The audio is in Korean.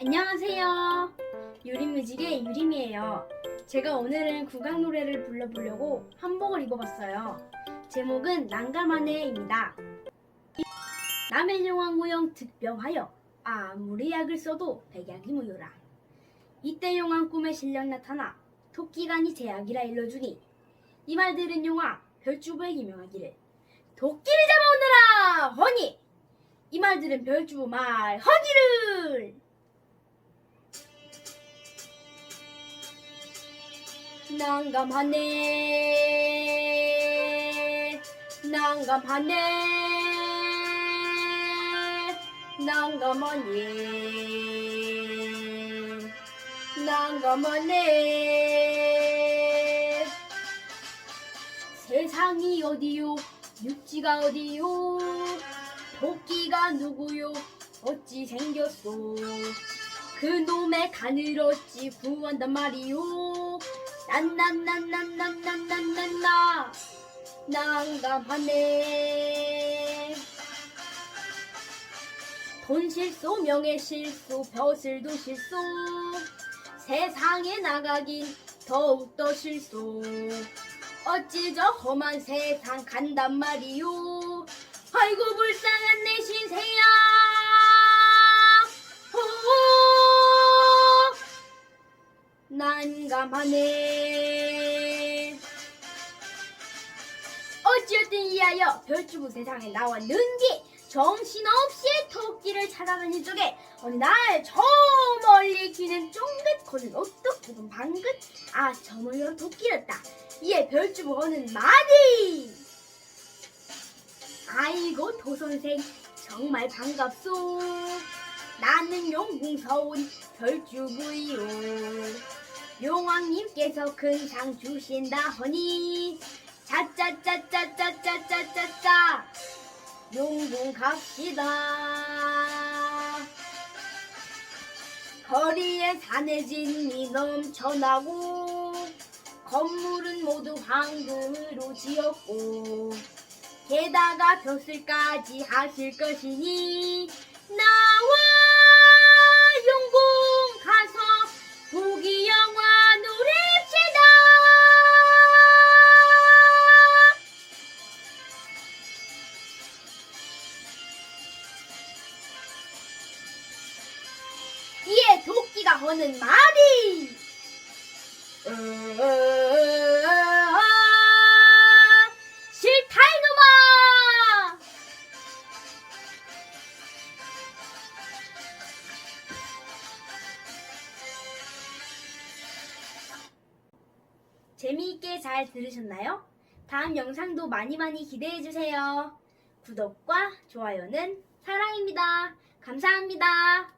안녕하세요. 유림뮤직의 유림이에요. 제가 오늘은 국악 노래를 불러보려고 한복을 입어봤어요. 제목은 난감하네입니다. 남의 용왕 무용 특병하여 아무리 약을 써도 백약이 무효라. 이때 용왕 꿈에 실력 나타나 토끼간이 제약이라 일러주니 이 말 들은 용왕 별주부에게 명하기를 도끼를 잡아오너라 허니 이 말 들은 별주부 말 허니를 난감하네. 난감하네. 난감하네. 난감하네. 세상이 어디요? 육지가 어디요? 도끼가 누구요? 어찌 생겼소? 그 놈의 간을 어찌 구한단 말이요 난난난난난난난난나 난감하네 돈 실수 명예 실수 벼슬도 실수 세상에 나가긴 더욱더 실수 어찌 저 험한 세상 간단 말이요 아이고 난감하네. 어찌어든 이하여 별주부 세상에 나왔는지 정신없이 토끼를 찾아다닌 쪽에 어느 날 저 멀리 기는 쫑긋 거는 오뚝 부분 방긋 아저 멀리 토끼였다. 이에 별주부 어는 마디! 아이고 도선생 정말 반갑소. 나는 용궁서온 별주부이요 용왕님께서 큰 상 주신다 허니 짜짜짜짜짜짜짜짜짜 용궁 갑시다. 거리에 산해진이 넘쳐나고 건물은 모두 황금으로 지었고 게다가 벼슬까지 하실 것이니 나와 이에 도끼가 하는 말이 싫다 이놈아 재미있게 잘 들으셨나요? 다음 영상도 많이 많이 기대해주세요. 구독과 좋아요는 사랑입니다. 감사합니다.